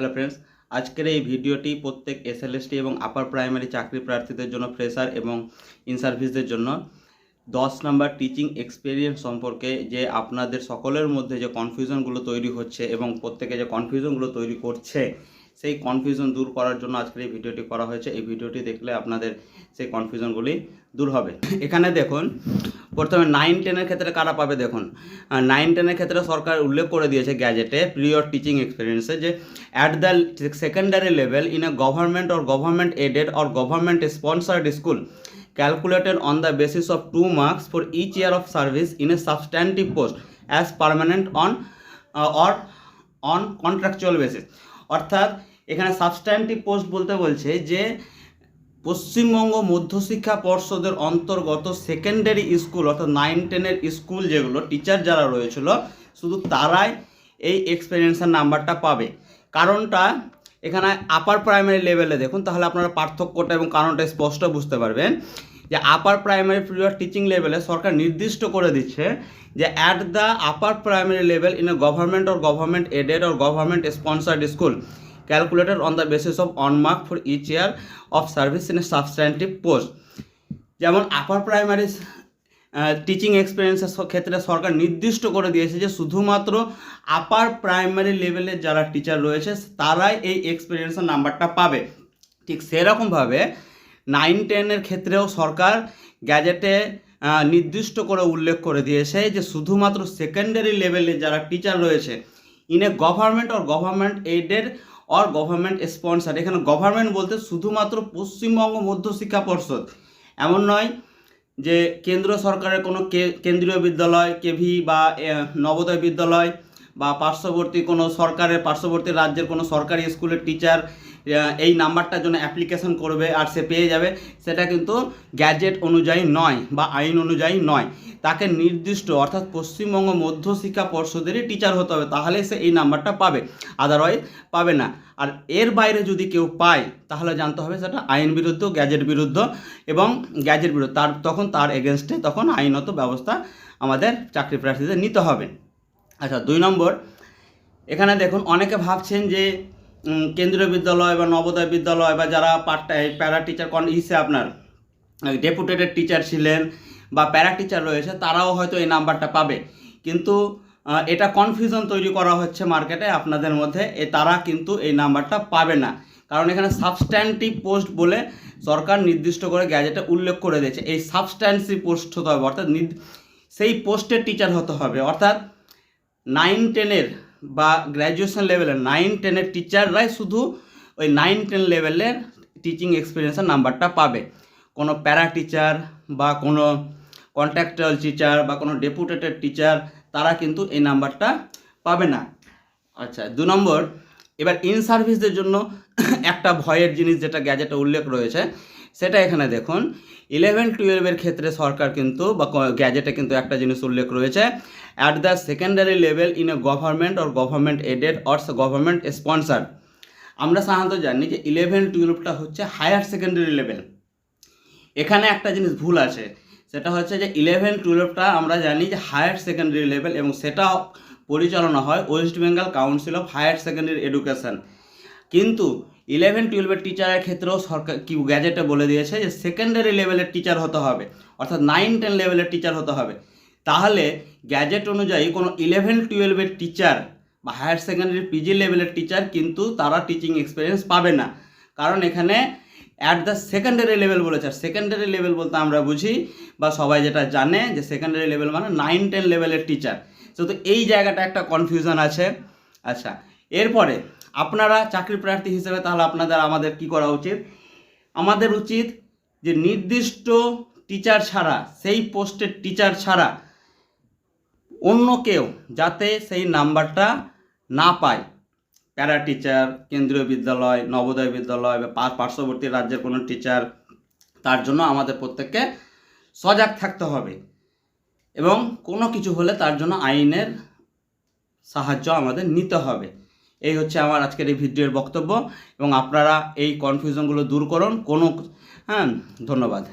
Hello friends আজকের এই ভিডিওটি প্রত্যেক এসএলএসটি এবং আপার প্রাইমারি চাকরি প্রার্থীদের জন্য ফ্রেশার এবং ইনসার্ভিসদের জন্য। দশ নাম্বার টিচিং এক্সপিরিয়েন্স সম্পর্কে যে আপনাদের সকলের মধ্যে যে কনফিউশনগুলো তৈরি হচ্ছে এবং প্রত্যেকে যে কনফিউশনগুলো তৈরি করছে সেই কনফিউশন দূর করার জন্য আজকের এই ভিডিওটি করা হয়েছে। এই ভিডিওটি দেখলে আপনাদের সেই কনফিউশনগুলি দূর হবে। এখানে দেখুন প্রথমে নাইন টেনের ক্ষেত্রে কারা পাবে দেখুন? নাইন টেনের ক্ষেত্রে সরকার উল্লেখ করে দিয়েছে গ্যাজেটে প্রিয়র টিচিং এক্সপিরিয়েন্সে যে at the secondary level in a government or government aided or government sponsored school calculated on the basis of two marks for each year of service in a substantive as permanent on uh, or on contractual basis. অর্থাৎ এখানে substantive post বলতে বলছে যে, পশ্চিমবঙ্গ মধ্যশিক্ষা পর্ষদের অন্তর্গত secondary school অর্থাৎ nine টেনের স্কুল যেগুলো টিচার যারা রয়েছিল, শুধু তারাই এই এক্সপিরিয়েন্সের নাম্বারটা পাবে। কারণটা এখানে আপার প্রাইমারি লেভেলে দেখুন, তাহলে আপনারা পার্থক্যটা এবং কারণটা স্পষ্ট বুঝতে পারবেন। যে আপার প্রাইমারি পিরিয়ড টিচিং লেভেলে সরকার নির্দিষ্ট করে দিচ্ছে যে at the upper primary level in a government or government aided or government sponsored school calculated on the basis of on mark for each year of service in a substantive post যেমন upper primary teaching এক্সপিরিয়েন্সের ক্ষেত্রে সরকার নির্দিষ্ট করে দিয়েছে যে শুধুমাত্র upper primary লেভেলের যারা teacher রয়েছে, তারাই এই এক্সপিরিয়েন্সের নাম্বারটা পাবে। ঠিক সেরকমভাবে নাইন টেনের ক্ষেত্রেও সরকার গ্যাজেটে নির্দিষ্ট করে উল্লেখ করে দিয়েছে যে শুধুমাত্র সেকেন্ডারি লেভেলে যারা টিচার রয়েছে in a government or government aided or government sponsor এখানে গভর্নমেন্ট বলতে শুধুমাত্র পশ্চিমবঙ্গ মধ্যশিক্ষা পর্ষদ। এমন নয় যে কেন্দ্র সরকারের কোনো কেন্দ্রীয় বিদ্যালয়, কেভি বা নবোদয় বিদ্যালয় বা পার্শ্ববর্তী কোনো সরকারের, পার্শ্ববর্তী রাজ্যের কোনো সরকারি স্কুলের টিচার এই নাম্বারটার জন্য অ্যাপ্লিকেশন করবে আর সে পেয়ে যাবে। সেটা কিন্তু গ্যাজেট অনুযায়ী নয় বা আইন অনুযায়ী নয়। তাকে নির্দিষ্ট, অর্থাৎ পশ্চিমবঙ্গ মধ্যশিক্ষা পর্ষদেরই টিচার হতে হবে, তাহলে সে এই নাম্বারটা পাবে। আদারওয়াইজ পাবে না। আর এর বাইরে যদি কেউ পায়, তাহলে জানতে হবে সেটা আইন বিরুদ্ধ, গ্যাজেট বিরুদ্ধ এবং গ্যাজেট বিরুদ্ধ। তার তখন তার এগেনস্টে তখন আইনত ব্যবস্থা আমাদের চাকরি প্রার্থীদের নিতে হবে। আচ্ছা দুই নম্বর, এখানে দেখুন অনেকে ভাবছেন যে কেন্দ্রীয় বিদ্যালয় বা নবোদয় বিদ্যালয় বা যারা পার্ট প্যারা টিচার কন ইসে আপনার? ডেপুটেটেড টিচার ছিলেন বা প্যারা টিচার রয়েছে, তারাও হয়তো এই নাম্বারটা পাবে। কিন্তু এটা কনফিউশন তৈরি করা হচ্ছে মার্কেটে আপনাদের মধ্যে, এ তারা কিন্তু এই নাম্বারটা পাবে না। কারণ এখানে সাবস্ট্যান্টিভ পোস্ট বলে সরকার নির্দিষ্ট করে গ্যাজেটে উল্লেখ করে দিয়েছে। এই সাবস্ট্যান্সিভ পোস্ট হতে হবে, অর্থাৎ সেই পোস্টের টিচার হতে হবে। অর্থাৎ নাইন টেনের বা গ্র্যাজুয়েশন লেভেলের নাইন টেনের টিচাররাই শুধু ওই নাইন টেন লেভেলের টিচিং এক্সপিরিয়েন্সের নাম্বারটা পাবে। কোনো প্যারা টিচার বা কোনো কন্ট্রাক্টাল টিচার বা কোনো ডেপুটেটেড টিচার, তারা কিন্তু এই নাম্বারটা পাবে না। আচ্ছা দু নম্বর, এবার ইন সার্ভিসদের জন্য একটা ভয়ের জিনিস যেটা গ্যাজেটে উল্লেখ রয়েছে, সেটা এখানে দেখুন। ইলেভেন, টুয়েলভের ক্ষেত্রে সরকার কিন্তু বা গ্যাজেটে কিন্তু একটা জিনিস উল্লেখ রয়েছে at the secondary level in a government or government aided or government sponsored আমরা সাধারণত জানি যে ইলেভেন, টুয়েলভটা হচ্ছে হায়ার সেকেন্ডারি লেভেল এখানে একটা জিনিস ভুল আছে। সেটা হচ্ছে যে ইলেভেন টুয়েলভটা আমরা জানি যে হায়ার সেকেন্ডারি লেভেল এবং সেটা পরিচালনা হয় West Bengal Council of Higher Secondary Education কিন্তু ইলেভেন টুয়েলভের টিচারের ক্ষেত্রেও সরকার কি গ্যাজেটে বলে দিয়েছে যে সেকেন্ডারি লেভেলের টিচার হতে হবে, অর্থাৎ নাইন টেন লেভেলের টিচার হতে হবে। তাহলে গ্যাজেট অনুযায়ী কোনো ইলেভেন টুয়েলভের টিচার বা হায়ার সেকেন্ডারি পিজি লেভেলের টিচার কিন্তু তারা টিচিং এক্সপিরিয়েন্স পাবে না। কারণ এখানে অ্যাট দ্য সেকেন্ডারি লেভেল বলেছে। আর সেকেন্ডারি লেভেল বলতে আমরা বুঝি বা সবাই যেটা জানে যে সেকেন্ডারি লেভেল মানে নাইন টেন লেভেলের টিচার তো এই জায়গাটা একটা কনফিউশন আছে। আচ্ছা এরপরে আপনারা চাকরি প্রার্থী হিসেবে তাহলে আপনাদের, আমাদের কি করা উচিত? আমাদের উচিত যে নির্দিষ্ট টিচার ছাড়া, সেই পোস্টের টিচার ছাড়া অন্য কেউ যাতে সেই নাম্বারটা না পায়। প্যারা টিচার কেন্দ্রীয় বিদ্যালয়, নবোদয় বিদ্যালয় বা পার্শ্ববর্তী রাজ্যের কোনো টিচার তার জন্য আমাদের প্রত্যেককে সজাগ থাকতে হবে। এবং কোনো কিছু হলে তার জন্য আইনের সাহায্য আমাদের নিতে হবে। এই হচ্ছে আমার আজকের এই ভিডিওর বক্তব্য। এবং আপনারা এই কনফিউশনগুলো দূর করুন। কোনো হ্যাঁ ধন্যবাদ।